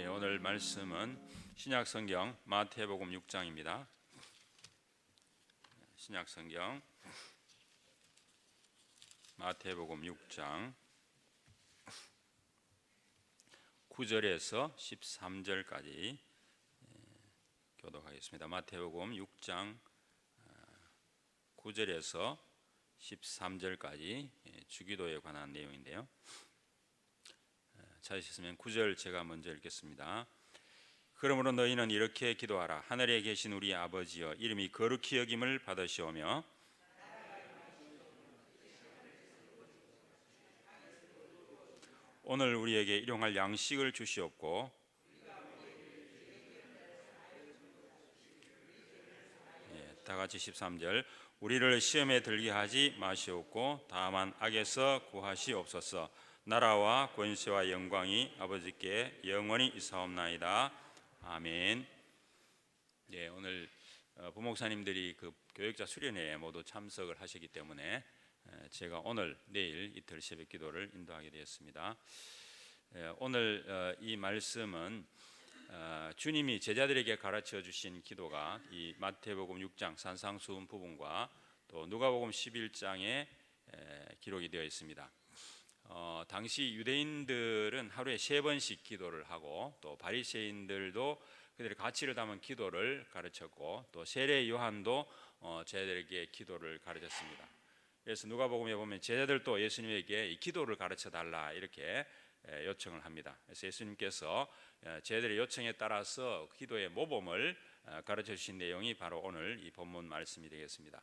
예, 오늘 말씀은 신약 성경 마태복음 6장입니다. 신약 성경 마태복음 6장 9절에서 13절까지 교독하겠습니다. 마태복음 6장 9절에서 13절까지 예, 주기도에 관한 내용인데요. 찾으셨으면 9절 제가 먼저 읽겠습니다. 그러므로 너희는 이렇게 기도하라. 하늘에 계신 우리 아버지여 이름이 거룩히 여김을 받으시오며 오늘 우리에게 일용할 양식을 주시옵고 예, 다 같이 13절 우리를 시험에 들게 하지 마시옵고 다만 악에서 구하시옵소서 나라와 권세와 영광이 아버지께 영원히 있사옵나이다 아멘. 예, 오늘 어, 부목사님들이 그 교육자 수련회에 모두 참석을 하시기 때문에 에, 제가 오늘 내일 이틀 새벽 기도를 인도하게 되었습니다. 예, 오늘 어, 이 말씀은 어, 주님이 제자들에게 가르쳐 주신 기도가 이 마태복음 6장 산상수훈 부분과 또 누가복음 11장에 기록이 되어 있습니다. 어, 당시 유대인들은 하루에 세 번씩 기도를 하고 또 바리새인들도 그들의 가치를 담은 기도를 가르쳤고 또 세례 요한도 어, 제자들에게 기도를 가르쳤습니다. 그래서 누가복음에 보면 제자들도 예수님에게 이 기도를 가르쳐 달라 이렇게 에, 요청을 합니다. 그래서 예수님께서 에, 제자들의 요청에 따라서 기도의 모범을 어, 가르쳐 주신 내용이 바로 오늘 이 본문 말씀이 되겠습니다.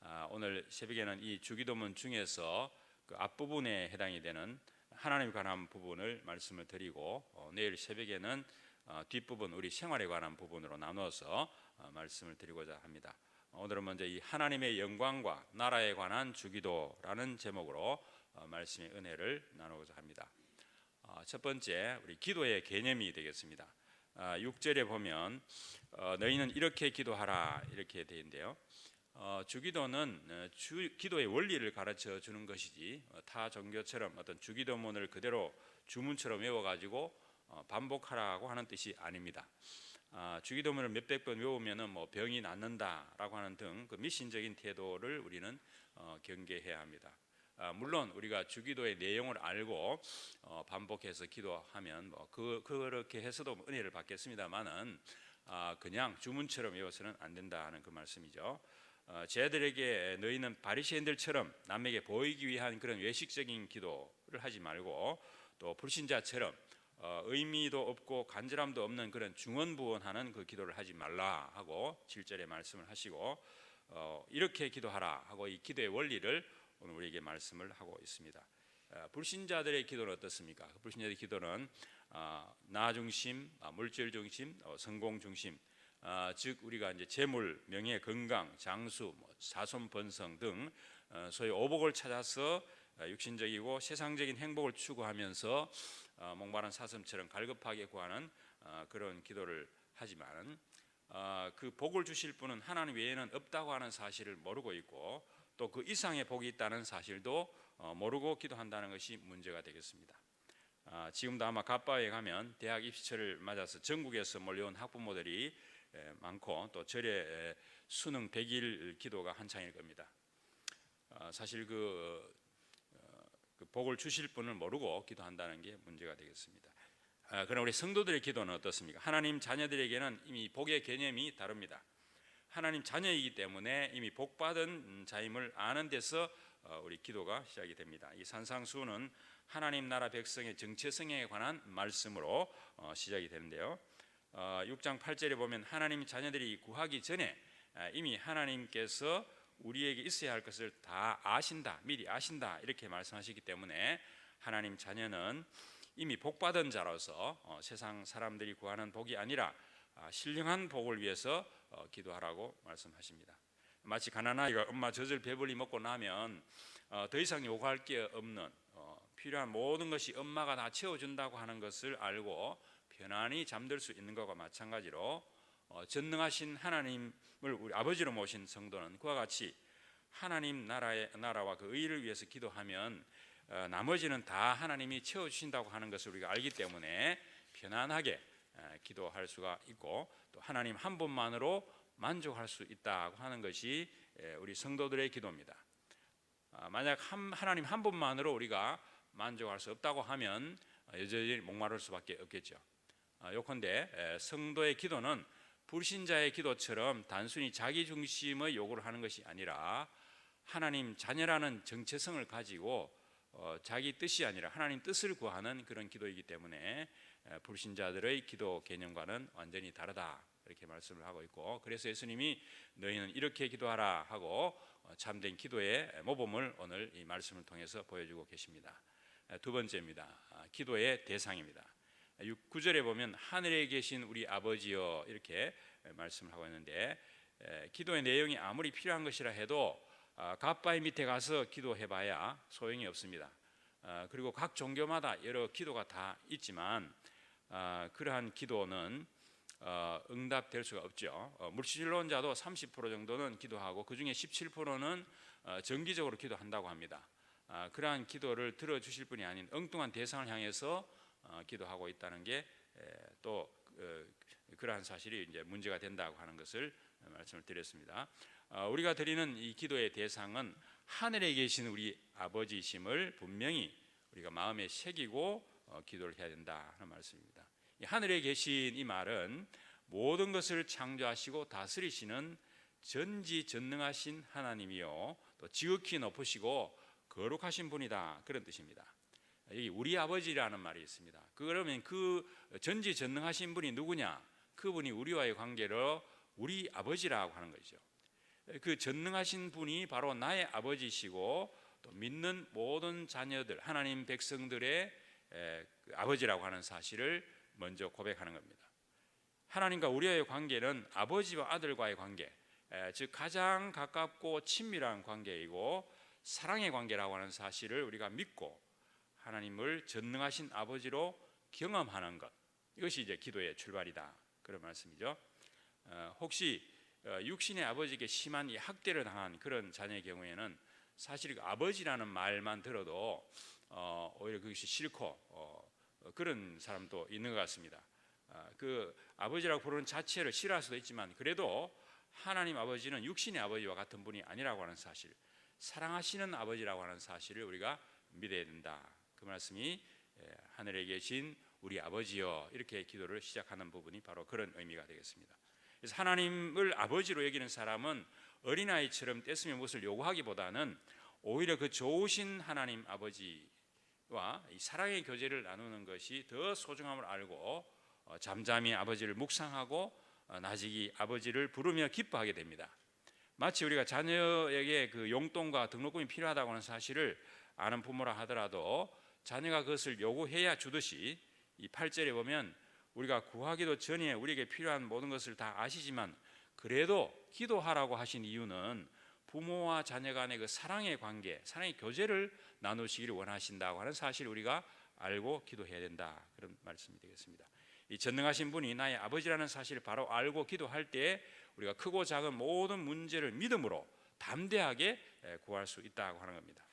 아, 오늘 새벽에는 이 주기도문 중에서 그 앞부분에 해당이 되는 하나님 관한 부분을 말씀을 드리고 어, 내일 새벽에는 어, 뒷부분 우리 생활에 관한 부분으로 나누어서 어, 말씀을 드리고자 합니다. 어, 오늘은 먼저 이 하나님의 영광과 나라에 관한 주기도라는 제목으로 어, 말씀의 은혜를 나누고자 합니다. 어, 첫 번째 우리 기도의 개념이 되겠습니다. 아, 6절에 보면 어, 너희는 이렇게 기도하라 이렇게 되어 있는데요. 어, 주기도는 어, 주, 기도의 원리를 가르쳐 주는 것이지 어, 타 종교처럼 어떤 주기도문을 그대로 주문처럼 외워가지고 어, 반복하라고 하는 뜻이 아닙니다. 아, 주기도문을 몇백 번 외우면은 뭐 병이 낫는다라고 하는 등 그 미신적인 태도를 우리는 어, 경계해야 합니다. 아, 물론 우리가 주기도의 내용을 알고 어, 반복해서 기도하면 뭐 그, 그렇게 해서도 은혜를 받겠습니다만은 아, 그냥 주문처럼 외워서는 안 된다는 그 말씀이죠. 어, 쟤들에게 너희는 바리새인들처럼 남에게 보이기 위한 그런 외식적인 기도를 하지 말고 또 불신자처럼 어, 의미도 없고 간절함도 없는 그런 중언부언하는 그 기도를 하지 말라 하고 7절에 말씀을 하시고 어, 이렇게 기도하라 하고 이 기도의 원리를 오늘 우리에게 말씀을 하고 있습니다. 어, 불신자들의 기도는 어떻습니까? 그 불신자들의 기도는 어, 나 중심, 아, 물질 중심, 어, 성공 중심, 아, 즉 우리가 이제 재물, 명예, 건강, 장수, 뭐 자손 번성 등 어, 소위 오복을 찾아서 어, 육신적이고 세상적인 행복을 추구하면서 어, 목마른 사슴처럼 갈급하게 구하는 어, 그런 기도를 하지만 어, 그 복을 주실 분은 하나님 외에는 없다고 하는 사실을 모르고 있고 또 그 이상의 복이 있다는 사실도 어, 모르고 기도한다는 것이 문제가 되겠습니다. 아, 지금도 아마 가빠에 가면 대학 입시철을 맞아서 전국에서 몰려온 학부모들이 에, 많고 또 절에 에, 수능 100일 기도가 한창일 겁니다. 아, 사실 그, 어, 그 복을 주실 분을 모르고 기도한다는 게 문제가 되겠습니다. 아, 그럼 우리 성도들의 기도는 어떻습니까? 하나님 자녀들에게는 이미 복의 개념이 다릅니다. 하나님 자녀이기 때문에 이미 복 받은 자임을 아는 데서 어, 우리 기도가 시작이 됩니다. 이 산상수는 하나님 나라 백성의 정체성에 관한 말씀으로 어, 시작이 되는데요. 어, 6장 8절에 보면 하나님 자녀들이 구하기 전에 아, 이미 하나님께서 우리에게 있어야 할 것을 다 아신다, 미리 아신다 이렇게 말씀하시기 때문에 하나님 자녀는 이미 복 받은 자로서 어, 세상 사람들이 구하는 복이 아니라 아, 신령한 복을 위해서 어, 기도하라고 말씀하십니다. 마치 가난아이가 엄마 젖을 배불리 먹고 나면 어, 더 이상 요구할 게 없는 어, 필요한 모든 것이 엄마가 다 채워준다고 하는 것을 알고 편안히 잠들 수 있는 것과 마찬가지로 어, 전능하신 하나님을 우리 아버지로 모신 성도는 그와 같이 하나님 나라의 나라와 그 의를 위해서 기도하면 어, 나머지는 다 하나님이 채워 주신다고 하는 것을 우리가 알기 때문에 편안하게 에, 기도할 수가 있고 또 하나님 한 분만으로 만족할 수 있다고 하는 것이 에, 우리 성도들의 기도입니다. 아, 만약 한, 하나님 한 분만으로 우리가 만족할 수 없다고 하면 어, 여전히 목마를 수밖에 없겠죠. 아, 요컨대 에, 성도의 기도는 불신자의 기도처럼 단순히 자기 중심의 요구를 하는 것이 아니라 하나님 자녀라는 정체성을 가지고 어, 자기 뜻이 아니라 하나님 뜻을 구하는 그런 기도이기 때문에 에, 불신자들의 기도 개념과는 완전히 다르다 이렇게 말씀을 하고 있고 그래서 예수님이 너희는 이렇게 기도하라 하고 어, 참된 기도의 모범을 오늘 이 말씀을 통해서 보여주고 계십니다. 에, 두 번째입니다. 아, 기도의 대상입니다. 9절에 보면 하늘에 계신 우리 아버지여 이렇게 말씀을 하고 있는데 에, 기도의 내용이 아무리 필요한 것이라 해도 아, 갓바위 밑에 가서 기도해봐야 소용이 없습니다. 아, 그리고 각 종교마다 여러 기도가 다 있지만 아, 그러한 기도는 어, 응답될 수가 없죠. 어, 물질론자도 30% 정도는 기도하고 그 중에 17%는 어, 정기적으로 기도한다고 합니다. 아, 그러한 기도를 들어주실 분이 아닌 엉뚱한 대상을 향해서 어, 기도하고 있다는 게또 어, 그러한 사실이 이제 문제가 된다고 하는 것을 말씀을 드렸습니다. 어, 우리가 드리는 이 기도의 대상은 하늘에 계신 우리 아버지심을 분명히 우리가 마음에 새기고 어, 기도를 해야 된다 하는 말씀입니다. 이 하늘에 계신 이 말은 모든 것을 창조하시고 다스리시는 전지전능하신 하나님이요 또 지극히 높으시고 거룩하신 분이다 그런 뜻입니다. 여기 우리 아버지라는 말이 있습니다. 그러면 그 전지전능하신 분이 누구냐? 그분이 우리와의 관계로 우리 아버지라고 하는 거죠. 그 전능하신 분이 바로 나의 아버지시고 또 믿는 모든 자녀들 하나님 백성들의 에, 그 아버지라고 하는 사실을 먼저 고백하는 겁니다. 하나님과 우리의 관계는 아버지와 아들과의 관계, 에, 즉 가장 가깝고 친밀한 관계이고 사랑의 관계라고 하는 사실을 우리가 믿고 하나님을 전능하신 아버지로 경험하는 것 이것이 이제 기도의 출발이다 그런 말씀이죠. 어, 혹시 어, 육신의 아버지에게 심한 이 학대를 당한 그런 자녀의 경우에는 사실 그 아버지라는 말만 들어도 어, 오히려 그것이 싫고 어, 어, 그런 사람도 있는 것 같습니다. 아, 그 아버지라고 부르는 자체를 싫어할 수도 있지만 그래도 하나님 아버지는 육신의 아버지와 같은 분이 아니라고 하는 사실, 사랑하시는 아버지라고 하는 사실을 우리가 믿어야 된다. 그 말씀이 예, 하늘에 계신 우리 아버지여 이렇게 기도를 시작하는 부분이 바로 그런 의미가 되겠습니다. 그래서 하나님을 아버지로 여기는 사람은 어린아이처럼 떼쓰면 무엇을 요구하기보다는 오히려 그 좋으신 하나님 아버지와 이 사랑의 교제를 나누는 것이 더 소중함을 알고 어, 잠잠히 아버지를 묵상하고 어, 나직이 아버지를 부르며 기뻐하게 됩니다. 마치 우리가 자녀에게 그 용돈과 등록금이 필요하다고 하는 사실을 아는 부모라 하더라도 자녀가 그것을 요구해야 주듯이 이 8절에 보면 우리가 구하기도 전에 우리에게 필요한 모든 것을 다 아시지만 그래도 기도하라고 하신 이유는 부모와 자녀 간의 그 사랑의 관계, 사랑의 교제를 나누시기를 원하신다고 하는 사실 우리가 알고 기도해야 된다 그런 말씀이 되겠습니다. 이 전능하신 분이 나의 아버지라는 사실을 바로 알고 기도할 때 우리가 크고 작은 모든 문제를 믿음으로 담대하게 구할 수 있다고 하는 겁니다.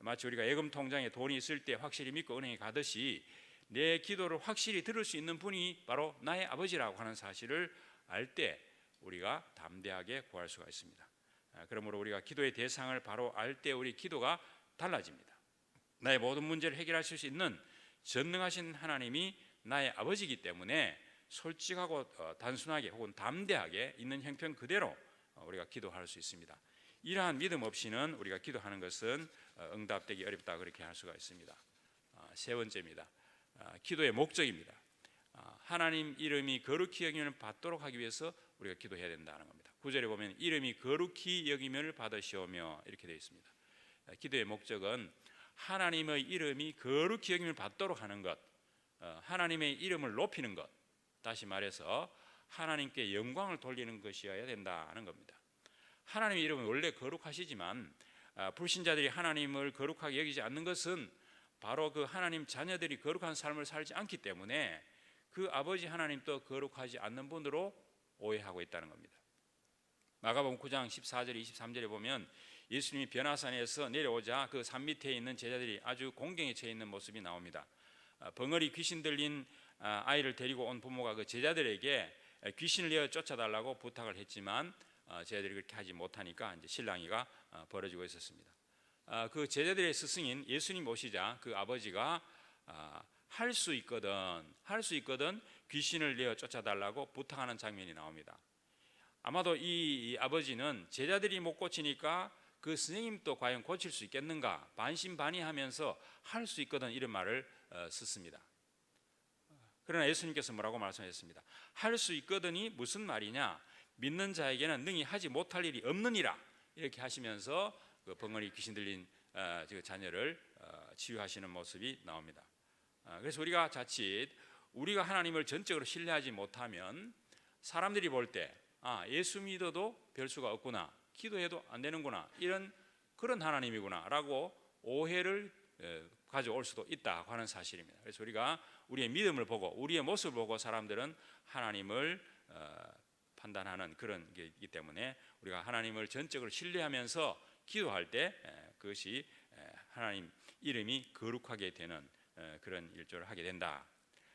마치 우리가 예금 통장에 돈이 있을 때 확실히 믿고 은행에 가듯이 내 기도를 확실히 들을 수 있는 분이 바로 나의 아버지라고 하는 사실을 알 때 우리가 담대하게 구할 수가 있습니다. 아, 그러므로 우리가 기도의 대상을 바로 알 때 우리 기도가 달라집니다. 나의 모든 문제를 해결하실 수 있는 전능하신 하나님이 나의 아버지이기 때문에 솔직하고 어, 단순하게 혹은 담대하게 있는 형편 그대로 어, 우리가 기도할 수 있습니다. 이러한 믿음 없이는 우리가 기도하는 것은 어, 응답되기 어렵다 그렇게 할 수가 있습니다. 아, 세 번째입니다. 아, 기도의 목적입니다. 아, 하나님 이름이 거룩히 여기면 받도록 하기 위해서 우리가 기도해야 된다는 겁니다. 구절에 보면 이름이 거룩히 여기면 받으시오며 이렇게 되어 있습니다. 기도의 목적은 하나님의 이름이 거룩히 여김을 받도록 하는 것, 어, 하나님의 이름을 높이는 것, 다시 말해서 하나님께 영광을 돌리는 것이어야 된다는 겁니다. 하나님의 이름은 원래 거룩하시지만 아, 불신자들이 하나님을 거룩하게 여기지 않는 것은 바로 그 하나님 자녀들이 거룩한 삶을 살지 않기 때문에 그 아버지 하나님도 거룩하지 않는 분으로 오해하고 있다는 겁니다. 마가복음 9장 14절 23절에 보면 예수님이 변화산에서 내려오자 그 산 밑에 있는 제자들이 아주 공경에 처해 있는 모습이 나옵니다. 아, 벙어리 귀신 들린 아, 아이를 데리고 온 부모가 그 제자들에게 귀신을 내어 쫓아달라고 부탁을 했지만 어, 제자들이 그렇게 하지 못하니까 이제 신랑이가 어, 벌어지고 있었습니다. 아, 그 제자들의 스승인 예수님 오시자 그 아버지가 아, 할수 있거든 할 수 있거든 귀신을 내어 쫓아달라고 부탁하는 장면이 나옵니다. 아마도 이, 이 아버지는 제자들이 못 고치니까 그 선생님도 과연 고칠 수 있겠는가 반신반의하면서 할 수 있거든 이런 말을 어, 썼습니다. 그러나 예수님께서 뭐라고 말씀하셨습니다. 할 수 있거든이 무슨 말이냐? 믿는 자에게는 능히 하지 못할 일이 없느니라 이렇게 하시면서 그 벙어리 귀신 들린 어, 그 자녀를 어, 치유하시는 모습이 나옵니다. 어, 그래서 우리가 자칫 우리가 하나님을 전적으로 신뢰하지 못하면 사람들이 볼 때 아, 예수 믿어도 별 수가 없구나. 기도해도 안 되는구나. 이런 그런 하나님이구나라고 오해를 에, 가져올 수도 있다고 하는 사실입니다. 그래서 우리가 우리의 믿음을 보고 우리의 모습을 보고 사람들은 하나님을 어, 판단하는 그런 게 있기 때문에 우리가 하나님을 전적으로 신뢰하면서 기도할 때 에, 그것이 에, 하나님 이름이 거룩하게 되는 에, 그런 일조를 하게 된다.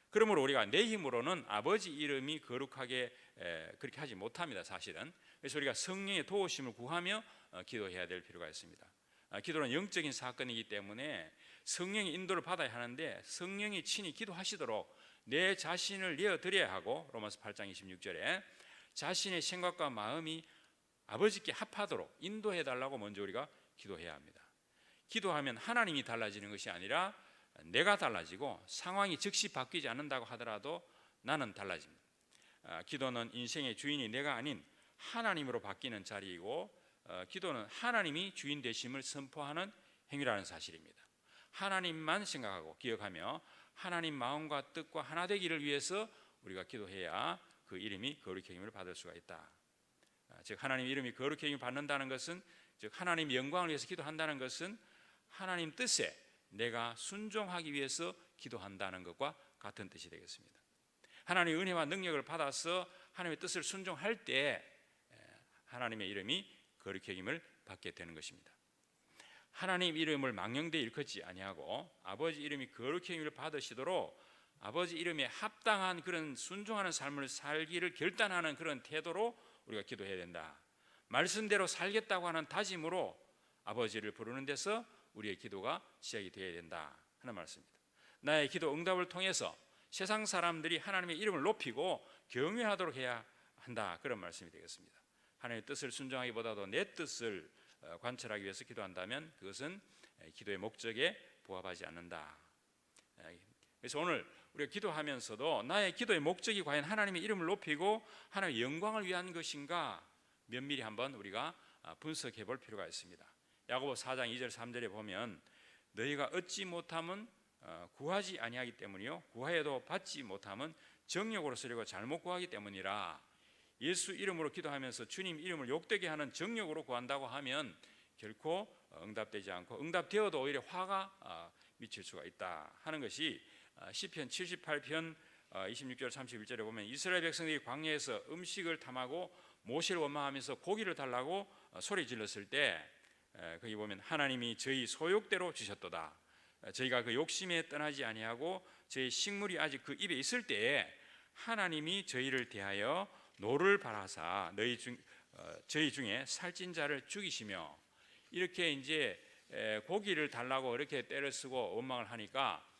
그러므로 우리가 내 힘으로는 아버지 이름이 거룩하게 에, 그렇게 하지 못합니다. 사실은 그래서 우리가 성령의 도우심을 구하며 어, 기도해야 될 필요가 있습니다. 아, 기도는 영적인 사건이기 때문에 성령의 인도를 받아야 하는데 성령이 친히 기도하시도록 내 자신을 내어 드려야 하고 로마서 8장 26절에 자신의 생각과 마음이 아버지께 합하도록 인도해 달라고 먼저 우리가 기도해야 합니다. 기도하면 하나님이 달라지는 것이 아니라 내가 달라지고 상황이 즉시 바뀌지 않는다고 하더라도 나는 달라집니다. 아, 기도는 인생의 주인이 내가 아닌 하나님으로 바뀌는 자리이고 어, 기도는 하나님이 주인 되심을 선포하는 행위라는 사실입니다. 하나님만 생각하고 기억하며 하나님 마음과 뜻과 하나 되기를 위해서 우리가 기도해야 그 이름이 거룩의 힘을 받을 수가 있다. 아, 즉 하나님 이름이 거룩의 힘을 받는다는 것은 즉 하나님 영광을 위해서 기도한다는 것은 하나님 뜻에 내가 순종하기 위해서 기도한다는 것과 같은 뜻이 되겠습니다. 하나님의 은혜와 능력을 받아서 하나님의 뜻을 순종할 때 에, 하나님의 이름이 거룩의 힘을 받게 되는 것입니다. 하나님 이름을 망령되 일컫지 아니하고 아버지 이름이 거룩의 힘을 받으시도록 아버지 이름에 합당한 그런 순종하는 삶을 살기를 결단하는 그런 태도로 우리가 기도해야 된다. 말씀대로 살겠다고 하는 다짐으로 아버지를 부르는 데서 우리의 기도가 시작이 되어야 된다 하는 말씀입니다. 나의 기도 응답을 통해서 세상 사람들이 하나님의 이름을 높이고 경외하도록 해야 한다 그런 말씀이 되겠습니다. 하나님의 뜻을 순종하기보다도 내 뜻을 어, 관철하기 위해서 기도한다면 그것은 기도의 목적에 부합하지 않는다. 그래서 오늘 우리가 기도하면서도 나의 기도의 목적이 과연 하나님의 이름을 높이고 하나님의 영광을 위한 것인가 면밀히 한번 우리가 아, 분석해 볼 필요가 있습니다. 야고보 4장 2절 3절에 보면 너희가 얻지 못함은 어, 구하지 아니하기 때문이요 구하여도 받지 못함은 정욕으로 쓰려고 잘못 구하기 때문이라 예수 이름으로 기도하면서 주님 이름을 욕되게 하는 정욕으로 구한다고 하면 결코 응답되지 않고 응답되어도 오히려 화가 아, 미칠 수가 있다 하는 것이 아, 시편 78편 26절 31절에 보면 이스라엘 백성들이 광야에서 음식을 탐하고 모세를 원망하면서 고기를 달라고 어, 소리 질렀을 때 거기 보면 하나님이 저희 소욕대로 주셨도다. 저희가 그 욕심에 떠나지 아니하고 저희 식물이 아직 그 입에 있을 때에 하나님이 저희를 대하여 노를 바라사 너희 중 어, 저희 중에 살찐 자를 죽이시며 이렇게 이제 고기를 달라고 이렇게 때를 쓰고 원망을 하니까 아,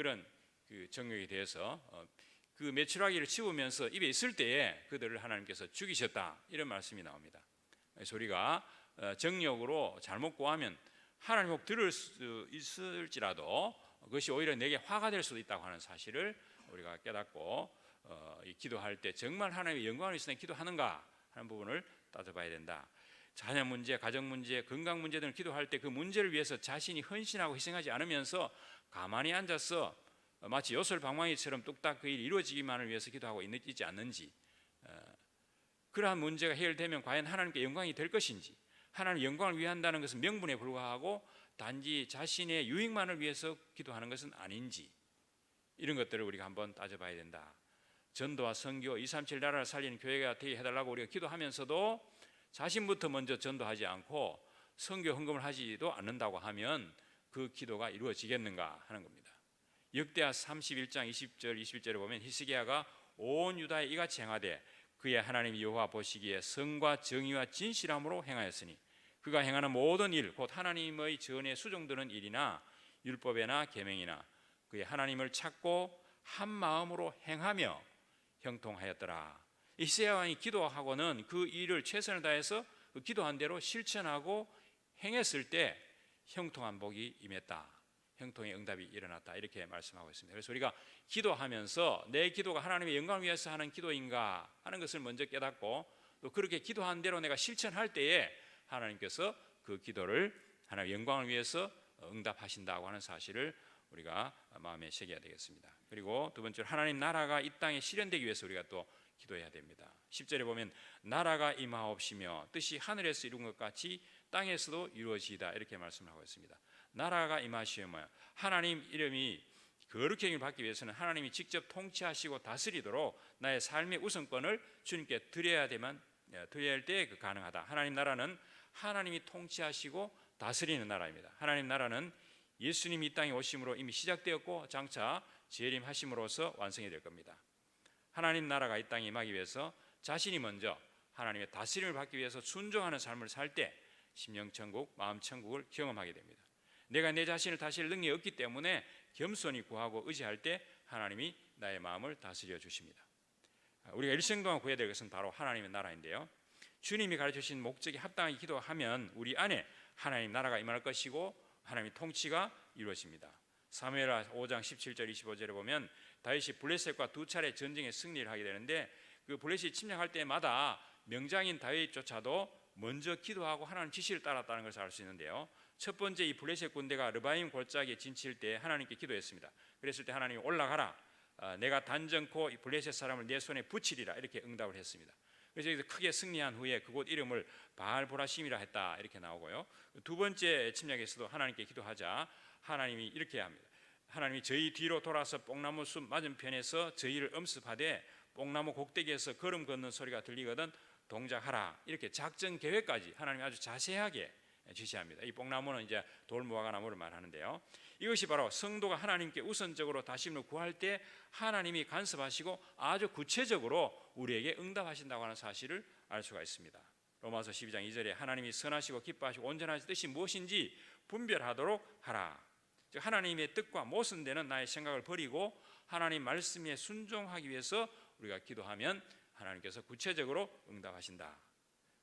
그런 그 정욕에 대해서 어, 그 메추라기를 치우면서 입에 있을 때에 그들을 하나님께서 죽이셨다 이런 말씀이 나옵니다. 우리가 어, 정욕으로 잘못 구하면 하나님 혹 들을 수 있을지라도 그것이 오히려 내게 화가 될 수도 있다고 하는 사실을 우리가 깨닫고 어, 기도할 때 정말 하나님의 영광을 위해서 기도하는가 하는 부분을 따져봐야 된다. 자녀 문제, 가정 문제, 건강 문제 등을 기도할 때 그 문제를 위해서 자신이 헌신하고 희생하지 않으면서 가만히 앉아서 마치 요술 방망이처럼 뚝딱 그 일이 이루어지기만을 위해서 기도하고 있지 않는지 어, 그러한 문제가 해결되면 과연 하나님께 영광이 될 것인지 하나님 영광을 위한다는 것은 명분에 불과하고 단지 자신의 유익만을 위해서 기도하는 것은 아닌지 이런 것들을 우리가 한번 따져봐야 된다. 전도와 선교 237 나라를 살리는 교회가 되게 해달라고 우리가 기도하면서도 자신부터 먼저 전도하지 않고 선교 헌금을 하지도 않는다고 하면 그 기도가 이루어지겠는가 하는 겁니다. 역대하 31장 20절 21절에 보면 히스기야가 온 유다에 이같이 행하되 그의 하나님 여호와 보시기에 성과 정의와 진실함으로 행하였으니 그가 행하는 모든 일 곧 하나님의 전에 수종드는 일이나 율법에나 계명이나 그의 하나님을 찾고 한 마음으로 행하며 형통하였더라. 이세야 왕이 기도하고는 그 일을 최선을 다해서 그 기도한 대로 실천하고 행했을 때 형통한 복이 임했다. 형통의 응답이 일어났다. 이렇게 말씀하고 있습니다. 그래서 우리가 기도하면서 내 기도가 하나님의 영광을 위해서 하는 기도인가 하는 것을 먼저 깨닫고 또 그렇게 기도한 대로 내가 실천할 때에 하나님께서 그 기도를 하나님의 영광을 위해서 응답하신다고 하는 사실을 우리가 마음에 새겨야 되겠습니다. 그리고 두 번째로 하나님 나라가 이 땅에 실현되기 위해서 우리가 또 기도해야 됩니다. 10절에 보면 나라가 임하옵시며 뜻이 하늘에서 이룬 것 같이 땅에서도 이루어지이다 이렇게 말씀하고 있습니다. 나라가 임하시며 하나님 이름이 거룩히 받기 위해서는 하나님이 직접 통치하시고 다스리도록 나의 삶의 우선권을 주님께 드려야 되만 예, 드려야 할때그 가능하다. 하나님 나라는 하나님이 통치하시고 다스리는 나라입니다. 하나님 나라는 예수님이 이 땅에 오심으로 이미 시작되었고 장차 재림하심으로써 완성이 될 겁니다. 하나님 나라가 이 땅에 임하기 위해서 자신이 먼저 하나님의 다스림을 받기 위해서 순종하는 삶을 살때 심령 천국, 마음 천국을 경험하게 됩니다. 내가 내 자신을 다스릴 능력이 없기 때문에 겸손히 구하고 의지할 때 하나님이 나의 마음을 다스려 주십니다. 우리가 일생 동안 구해야 될 것은 바로 하나님의 나라인데요. 주님이 가르쳐 주신 목적에 합당하게 기도하면 우리 안에 하나님 나라가 임할 것이고 하나님의 통치가 이루어집니다. 사무엘하 5장 17절 25절에 보면 다윗이 블레셋과 두 차례 전쟁에 승리를 하게 되는데 그 블레셋이 침략할 때마다 명장인 다윗조차도 먼저 기도하고 하나님 지시를 따랐다는 것을 알 수 있는데요. 첫 번째 이 블레셋 군대가 르바임 골짜기에 진칠 때 하나님께 기도했습니다. 그랬을 때 하나님이 올라가라. 아, 내가 단정코 이 블레셋 사람을 내 손에 붙이리라 이렇게 응답을 했습니다. 그래서 여기서 크게 승리한 후에 그곳 이름을 바알 보라심이라 했다 이렇게 나오고요. 두 번째 침략에서도 하나님께 기도하자 하나님이 이렇게 합니다. 하나님이 저희 뒤로 돌아서 뽕나무 숲 맞은편에서 저희를 엄습하되 뽕나무 곡대기에서 걸음 걷는 소리가 들리거든 동작하라 이렇게 작전 계획까지 하나님이 아주 자세하게 지시합니다. 이 뽕나무는 이제 돌무화과 나무를 말하는데요. 이것이 바로 성도가 하나님께 우선적으로 다심을 구할 때 하나님이 간섭하시고 아주 구체적으로 우리에게 응답하신다고 하는 사실을 알 수가 있습니다. 로마서 12장 2절에 하나님이 선하시고 기뻐하시고 온전하신 뜻이 무엇인지 분별하도록 하라. 즉 하나님의 뜻과 모순되는 나의 생각을 버리고 하나님 말씀에 순종하기 위해서 우리가 기도하면 하나님께서 구체적으로 응답하신다.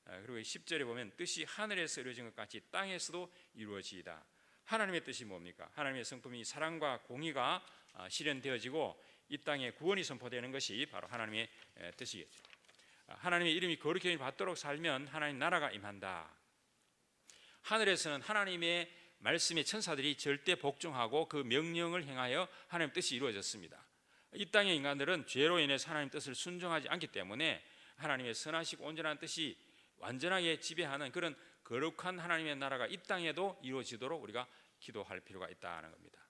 아, 그리고 10절에 보면 뜻이 하늘에서 이루어진 것 같이 땅에서도 이루어지이다. 하나님의 뜻이 뭡니까? 하나님의 성품이 사랑과 공의가 아, 실현되어지고 이 땅에 구원이 선포되는 것이 바로 하나님의 뜻이겠죠. 아, 하나님의 이름이 거룩히 받도록 살면 하나님 나라가 임한다. 하늘에서는 하나님의 말씀의 천사들이 절대 복종하고 그 명령을 행하여 하나님 뜻이 이루어졌습니다. 이 땅의 인간들은 죄로 인해서 하나님 뜻을 순종하지 않기 때문에 하나님의 선하시고 온전한 뜻이 완전하게 지배하는 그런 거룩한 하나님의 나라가 이 땅에도 이루어지도록 우리가 기도할 필요가 있다는 겁니다.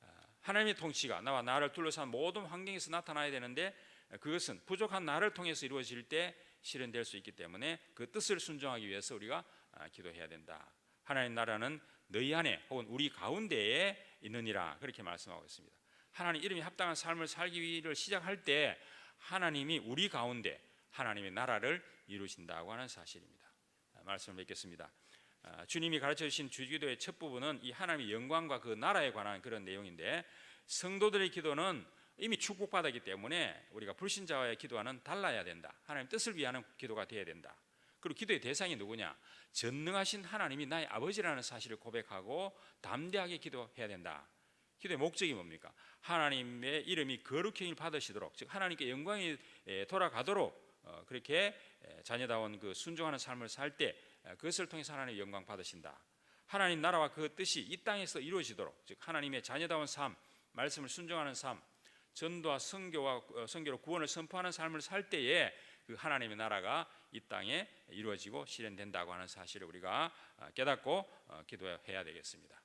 아, 하나님의 통치가 나와 나를 둘러싼 모든 환경에서 나타나야 되는데 그것은 부족한 나를 통해서 이루어질 때 실현될 수 있기 때문에 그 뜻을 순종하기 위해서 우리가 아, 기도해야 된다. 하나님 나라는 너희 안에 혹은 우리 가운데에 있느니라 그렇게 말씀하고 있습니다. 하나님 이름이 합당한 삶을 살기 위를 시작할 때 하나님이 우리 가운데 하나님의 나라를 이루신다고 하는 사실입니다. 아, 말씀을 맺겠습니다. 아, 주님이 가르쳐 주신 주기도의 첫 부분은 이 하나님의 영광과 그 나라에 관한 그런 내용인데 성도들의 기도는 이미 축복받았기 때문에 우리가 불신자와의 기도와는 달라야 된다. 하나님 뜻을 위하는 기도가 되어야 된다. 그리고 기도의 대상이 누구냐? 전능하신 하나님이 나의 아버지라는 사실을 고백하고 담대하게 기도해야 된다. 기도의 목적이 뭡니까? 하나님의 이름이 거룩행을 받으시도록 즉 하나님께 영광이 돌아가도록 어, 그렇게 자녀다운 그 순종하는 삶을 살 때 그것을 통해서 하나님의 영광 받으신다. 하나님 나라와 그 뜻이 이 땅에서 이루어지도록 즉 하나님의 자녀다운 삶, 말씀을 순종하는 삶, 전도와 선교와 어, 선교로 구원을 선포하는 삶을 살 때에 그 하나님의 나라가 이 땅에 이루어지고 실현된다고 하는 사실을 우리가 어, 깨닫고 어, 기도해야 되겠습니다.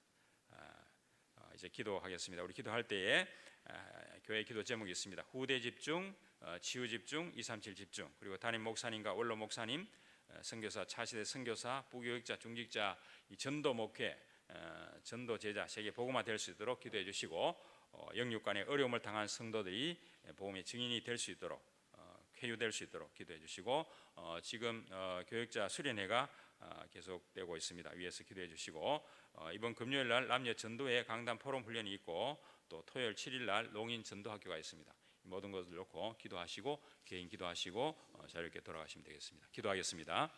어, 이제 기도하겠습니다. 우리 기도할 때에 교회 기도 제목이 있습니다. 후대 집중, 치유 집중, 237 집중. 그리고 담임 목사님과 원로 목사님, 선교사, 차시대 선교사, 부교육자, 중직자, 이 전도 목회, 전도 제자 세계 복음화 될 수 있도록 기도해 주시고 어, 영육간의 어려움을 당한 성도들이 복음의 증인이 될 수 있도록 어, 쾌유될 수 있도록 기도해 주시고 어, 지금 어, 교역자 수련회가 아, 계속되고 있습니다. 위에서 기도해 주시고 어, 이번 금요일 날 남녀 전도회 강단 포럼 훈련이 있고 또 토요일 7일 날 농인 전도학교가 있습니다. 이 모든 것을 놓고 기도하시고 개인 기도하시고 어, 자유롭게 돌아가시면 되겠습니다. 기도하겠습니다.